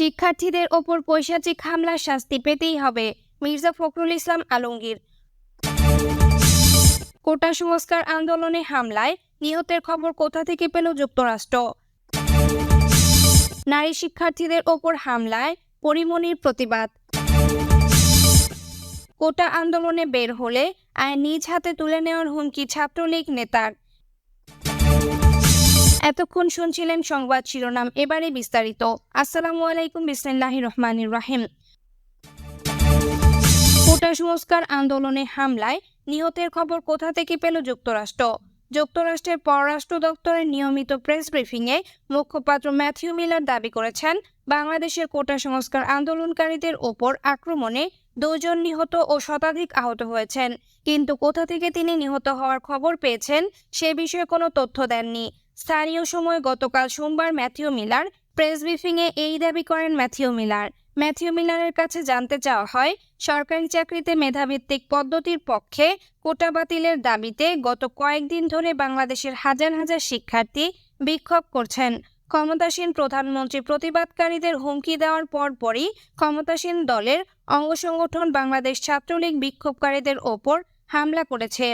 শিক্ষার্থীদের ওপর পৈশাচিক হামলার শাস্তি পেতেই হবে মির্জা ফখরুল ইসলাম আলমগীর। কোটা সংস্কার আন্দোলনে হামলায় নিহতের খবর কোথা থেকে পেল যুক্তরাষ্ট্র? নারী শিক্ষার্থীদের ওপর হামলায় পরিমণির প্রতিবাদ। কোটা আন্দোলনে বের হলে আইন নিজ হাতে তুলে নেওয়ার হুমকি ছাত্রলীগ নেতার। এতক্ষণ শুনছিলেন সংবাদ শিরোনাম, এবারে বিস্তারিত। আসসালামু আলাইকুম, বিসমিল্লাহ রহমানির রাহিম। কোটা সংস্কার আন্দোলনে হামলায় নিহতের খবর কোথা থেকে পেল যুক্তরাষ্ট্র? যুক্তরাষ্ট্রের পররাষ্ট্র দপ্তরের নিয়মিত প্রেস ব্রিফিংয়ে মুখপাত্র ম্যাথিউ মিলার দাবি করেছেন, বাংলাদেশের কোটা সংস্কার আন্দোলনকারীদের ওপর আক্রমণে দুজন নিহত ও শতাধিক আহত হয়েছেন। কিন্তু কোথা থেকে তিনি নিহত হওয়ার খবর পেয়েছেন, সে বিষয়ে কোনো তথ্য দেননি। স্থানীয় সময় গতকাল সোমবার ম্যাথিউ মিলার প্রেস ব্রিফিংয়ে এই দাবি করেন ম্যাথিউ মিলার। ম্যাথিউ মিলারের কাছে জানতে চাওয়া হয়, সরকারি চাকরিতে মেধাভিত্তিক পদ্ধতির পক্ষে কোটা বাতিলের দাবিতে গত কয়েকদিন ধরে বাংলাদেশের হাজার হাজার শিক্ষার্থী বিক্ষোভ করছেন। ক্ষমতাসীন প্রধানমন্ত্রী প্রতিবাদকারীদের হুমকি দেওয়ার পরপরই ক্ষমতাসীন দলের অঙ্গ সংগঠন বাংলাদেশ ছাত্রলীগ বিক্ষোভকারীদের ওপর হামলা করেছে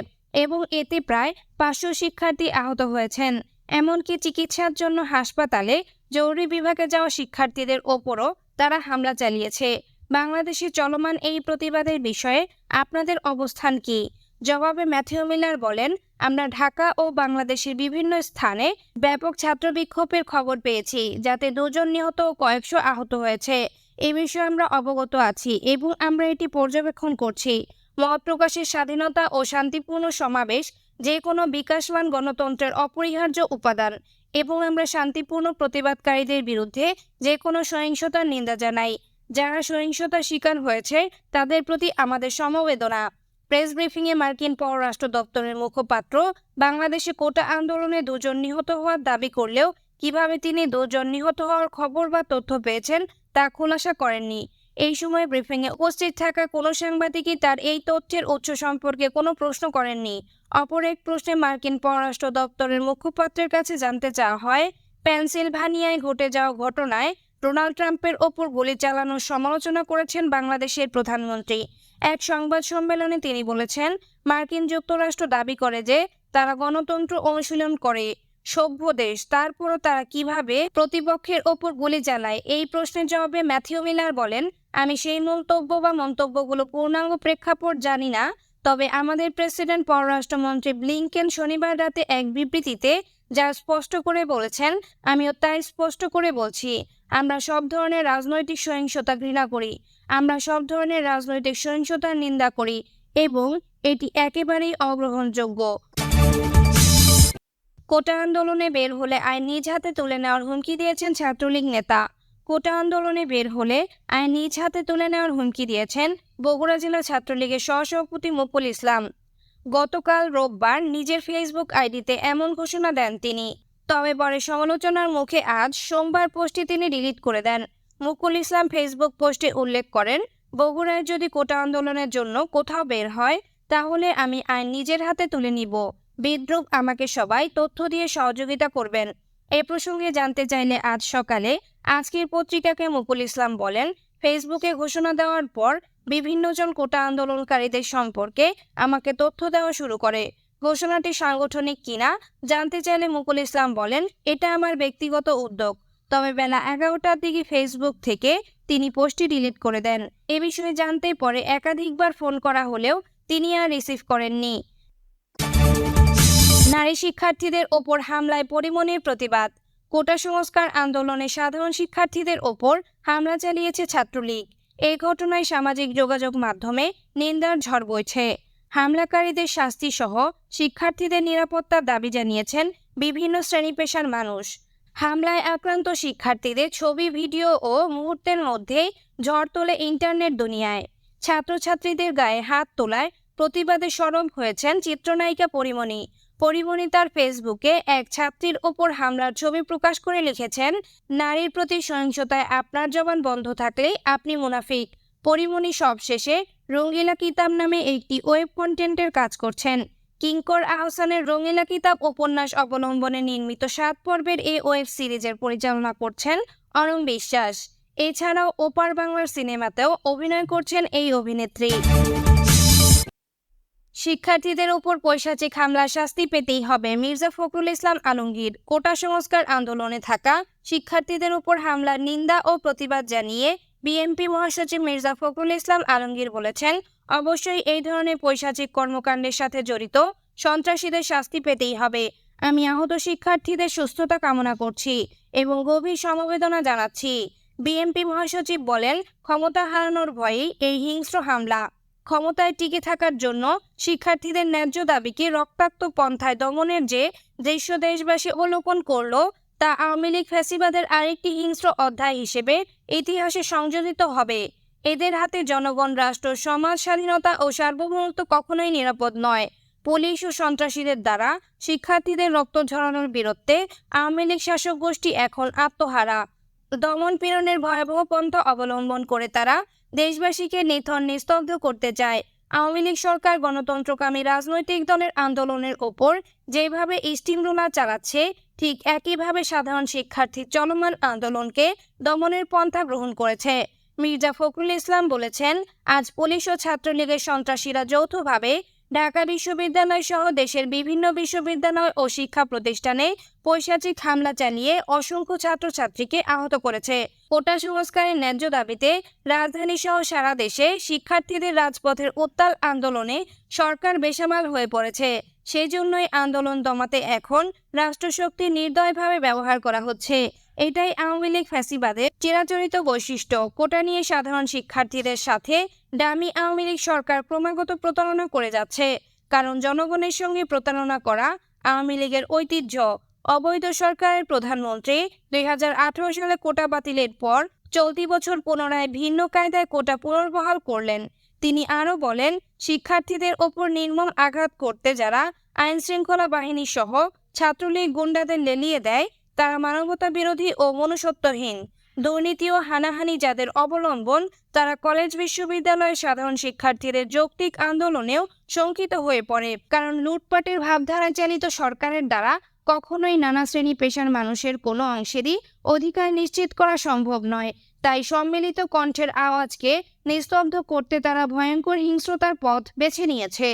এবং এতে প্রায় পাঁচশো শিক্ষার্থী আহত হয়েছেন। এমনকি চিকিৎসার জন্য হাসপাতালে জরুরি বিভাগে যাওয়া শিক্ষার্থীদের ওপরও তারা হামলা চালিয়েছে। বাংলাদেশে চলমান এই প্রতিবাদের বিষয়ে আপনাদের অবস্থান কি? জবাবে ম্যাথিউ মিলার বলেন, আমরা ঢাকা ও বাংলাদেশের বিভিন্ন স্থানে ব্যাপক ছাত্র বিক্ষোভের খবর পেয়েছি, যাতে দুজন নিহত ও কয়েকশো আহত হয়েছে। এ বিষয়ে আমরা অবগত আছি এবং আমরা এটি পর্যবেক্ষণ করছি। মত প্রকাশের স্বাধীনতা ও শান্তিপূর্ণ সমাবেশ যে কোনো বিকাশমান গণতন্ত্রের অপরিহার্য উপাদান এবং আমরা শান্তিপূর্ণ প্রতিবাদকারীদের বিরুদ্ধে যে কোনো সহিংসতার নিন্দা জানাই। যারা সহিংসতার শিকার হয়েছে, তাদের প্রতি আমাদের সমবেদনা। প্রেস ব্রিফিংয়ে মার্কিন পররাষ্ট্র দপ্তরের মুখপাত্র, বাংলাদেশে কোটা আন্দোলনে দুজন নিহত হওয়ার দাবি করলেও কীভাবে তিনি দুজন নিহত হওয়ার খবর বা তথ্য পেয়েছেন তা খোলাসা করেননি। এই সময় ব্রিফিংয়ে উপস্থিত থাকা কোনো সাংবাদিকই তার এই তথ্যের উৎস সম্পর্কে কোনো প্রশ্ন করেননি। অপর এক প্রশ্নে মার্কিন পররাষ্ট্র দপ্তরের মুখপাত্রের কাছে জানতে চাওয়া হয়, পেনসিলভানিয়ায় ঘটে যাওয়া ঘটনায় ডোনাল্ড ট্রাম্পের ওপর গুলি চালানোর সমালোচনা করেছেন বাংলাদেশের প্রধানমন্ত্রী। এক সংবাদ সম্মেলনে তিনি বলেছেন, মার্কিন যুক্তরাষ্ট্র দাবি করে যে তারা গণতন্ত্র অনুশীলন করে সভ্য দেশ, তারপরও তারা কীভাবে প্রতিপক্ষের ওপর গুলি চালায়? এই প্রশ্নের জবাবে ম্যাথিউ মিলার বলেন, আমি সেই মন্তব্য বা মন্তব্যগুলো পূর্ণাঙ্গ প্রেক্ষাপট জানি না, তবে আমাদের প্রেসিডেন্ট, পররাষ্ট্রমন্ত্রী ব্লিংকেন শনিবার রাতে এক বিবৃতিতে যা স্পষ্ট করে বলেছেন, আমিও তাই স্পষ্ট করে বলছি, আমরা সব ধরনের রাজনৈতিক সহিংসতা ঘৃণা করি, আমরা সব ধরনের রাজনৈতিক সহিংসতার নিন্দা করি এবং এটি একেবারেই অগ্রহণযোগ্য। কোটা আন্দোলনে বের হলে আইন নিজ হাতে তুলে নেওয়ার হুমকি দিয়েছেন ছাত্রলীগ নেতা। কোটা আন্দোলনে বের হলে আইন নিজ হাতে তুলে নেওয়ার হুমকি দিয়েছেন বগুড়া জেলা ছাত্রলীগের সহসভাপতি মুকুল ইসলাম। গতকাল রোববার নিজের ফেসবুক আইডিতে এমন ঘোষণা দেন তিনি। তবে পরে সমালোচনার মুখে আজ সোমবার পোস্টটি তিনি ডিলিট করে দেন। মুকুল ইসলাম ফেসবুক পোস্টে উল্লেখ করেন, বগুড়ায় যদি কোটা আন্দোলনের জন্য কোথাও বের হয়, তাহলে আমি আইন নিজের হাতে তুলে নিব। বিদ্রুপ আমাকে সবাই তথ্য দিয়ে সহযোগিতা করবেন। এ প্রসঙ্গে জানতে চাইলে আজ সকালে আজকের পত্রিকাকে মুকুল ইসলাম বলেন, ফেসবুকে ঘোষণা দেওয়ার পর বিভিন্নজন কোটা আন্দোলনকারীদের সম্পর্কে আমাকে তথ্য দেওয়া শুরু করে। ঘোষণাটি সাংগঠনিক কিনা জানতে চাইলে মুকুল ইসলাম বলেন, এটা আমার ব্যক্তিগত উদ্যোগ। তবে বেলা এগারোটার দিকে ফেসবুক থেকে তিনি পোস্টটি ডিলিট করে দেন। এ বিষয়ে জানতে পরে একাধিকবার ফোন করা হলেও তিনি আর রিসিভ করেননি। নারী শিক্ষার্থীদের ওপর হামলায় পরিমণির প্রতিবাদ। কোটা সংস্কার আন্দোলনে সাধারণ শিক্ষার্থীদের ওপর হামলা চালিয়েছে ছাত্রলীগ। এই ঘটনায় সামাজিক যোগাযোগ মাধ্যমে নিন্দার ঝড় বইছে। হামলাকারীদের শাস্তি সহ শিক্ষার্থীদের নিরাপত্তার দাবি জানিয়েছেন বিভিন্ন শ্রেণি পেশার মানুষ। হামলায় আক্রান্ত শিক্ষার্থীদের ছবি, ভিডিও ও মুহূর্তের মধ্যেই ঝড় তোলে ইন্টারনেট দুনিয়ায়। ছাত্রছাত্রীদের গায়ে হাত তোলায় প্রতিবাদে সরব হয়েছেন চিত্রনায়িকা পরিমণি। পরিমণি তার ফেসবুকে এক ছাত্রীর ওপর হামলার ছবি প্রকাশ করে লিখেছেন, নারীর প্রতি সহিংসতায় আপনার জবান বন্ধ থাকলেই আপনি মুনাফিক। পরিমণি সবশেষে রঙ্গিলা কিতাব নামে একটি ওয়েব কন্টেন্টের কাজ করছেন। কিঙ্কর আহসানের রঙিলা কিতাব উপন্যাস অবলম্বনে নির্মিত সাত পর্বের এই ওয়েব সিরিজের পরিচালনা করছেন অরম বিশ্বাস। এছাড়াও ওপার বাংলার সিনেমাতেও অভিনয় করছেন এই অভিনেত্রী। শিক্ষার্থীদের উপর পৈশাচিক হামলা শাস্তি পেতেই হবে। মির্জা ফখরুল ইসলাম আলমগীর, কোটা সংস্কার আন্দোলনে থাকা, শিক্ষার্থীদের উপর হামলার নিন্দা ও প্রতিবাদ জানিয়ে বিএনপি মহাসচিব মির্জা ফখরুল ইসলাম আলমগীর বলেছেন, অবশ্যই এই ধরনের পৈশাচিক কর্মকাণ্ডের সাথে জড়িত সন্ত্রাসীদের শাস্তি পেতেই হবে। আমি আহত শিক্ষার্থীদের সুস্থতা কামনা করছি এবং গভীর সমবেদনা জানাচ্ছি। বিএনপি মহাসচিব বলেন, ক্ষমতা হারানোর ভয়েই এই হিংস্র হামলা ক্ষমতায় টিকে থাকার জন্য শিক্ষার্থীদের ন্যায্য দাবিকে রক্তাক্ত পন্থায় দমনের যে দৃশ্য দেশবাসী অবলোকন করল, তা আওয়ামী লীগ ফ্যাসিবাদের আরেকটি হিংস্র অধ্যায় হিসেবে ইতিহাসে সংযোজিত হবে। এদের হাতে জনগণ, রাষ্ট্র, সমাজ, স্বাধীনতা ও সার্বভৌমত্ব কখনোই নিরাপদ নয়। পুলিশ ও সন্ত্রাসীদের দ্বারা শিক্ষার্থীদের রক্ত ঝরানোর বিরুদ্ধে আওয়ামী লীগ শাসক গোষ্ঠী এখন আত্মহারা। দমন পীড়নের ভয়াবহ পন্থা অবলম্বন করে তারা দেশবাসীকে নিথন নিস্তব্ধ করতে চায়। আওয়ামী লীগ সরকার গণতন্ত্রকামী রাজনৈতিক দলের আন্দোলনের ওপর যেভাবে স্টিমরোলার চালাচ্ছে, ঠিক একইভাবে সাধারণ শিক্ষার্থীর চলমান আন্দোলনকে দমনের পন্থা গ্রহণ করেছে। মির্জা ফখরুল ইসলাম বলেছেন, আজ পুলিশ ও ছাত্রলীগের সন্ত্রাসীরা যৌথভাবে ঢাকা বিশ্ববিদ্যালয় সহ দেশের বিভিন্ন বিশ্ববিদ্যালয় ও শিক্ষা প্রতিষ্ঠানে পৈশাচিক হামলা চালিয়ে অসংখ্য ছাত্রছাত্রীকে আহত করেছে। কোটা সংস্কারের ন্যায্য দাবিতে রাজধানী সহ সারা দেশে শিক্ষার্থীদের রাজপথের উত্তাল আন্দোলনে সরকার বেসামাল হয়ে পড়েছে। সেই জন্যই আন্দোলন দমাতে এখন রাষ্ট্রশক্তি নির্দয়ভাবে ব্যবহার করা হচ্ছে। এটাই আওয়ামী লীগ ফ্যাসিবাদের চিরাচরিত বৈশিষ্ট্য। কোটা নিয়ে সাধারণ শিক্ষার্থীদের সাথে ডামি আওয়ামী লীগ সরকার ক্রমাগত প্রতারণা করে যাচ্ছে। কারণ জনগণের সঙ্গে প্রতারণা করা আওয়ামী লীগের ঐতিহ্য। অবৈধ সরকারের প্রধানমন্ত্রী দুই হাজার আঠারো সালে কোটা বাতিলের পর চলতি বছর পুনরায় ভিন্ন কায়দায় কোটা পুনর্বহাল করলেন। তিনি আরও বলেন, শিক্ষার্থীদের ওপর নির্মম আঘাত করতে যারা আইন শৃঙ্খলা বাহিনী সহ ছাত্রলীগ গুন্ডাদের লেলিয়ে দেয় তারা মানবতা বিরোধী ও মনুষ্যত্বহীন। দুর্নীতি ও হানাহানি যাদের অবলম্বন, তারা কলেজ বিশ্ববিদ্যালয়ের সাধারণ শিক্ষার্থীদের যৌক্তিক আন্দোলনেও শঙ্কিত হয়ে পড়ে। কারণ লুটপাটের ভাবধারা চালিত সরকারের দ্বারা কখনোই নানা শ্রেণি পেশার মানুষের কোনো অংশেরই অধিকার নিশ্চিত করা সম্ভব নয়। তাই সম্মিলিত কণ্ঠের আওয়াজকে নিস্তব্ধ করতে তারা ভয়ঙ্কর হিংস্রতার পথ বেছে নিয়েছে।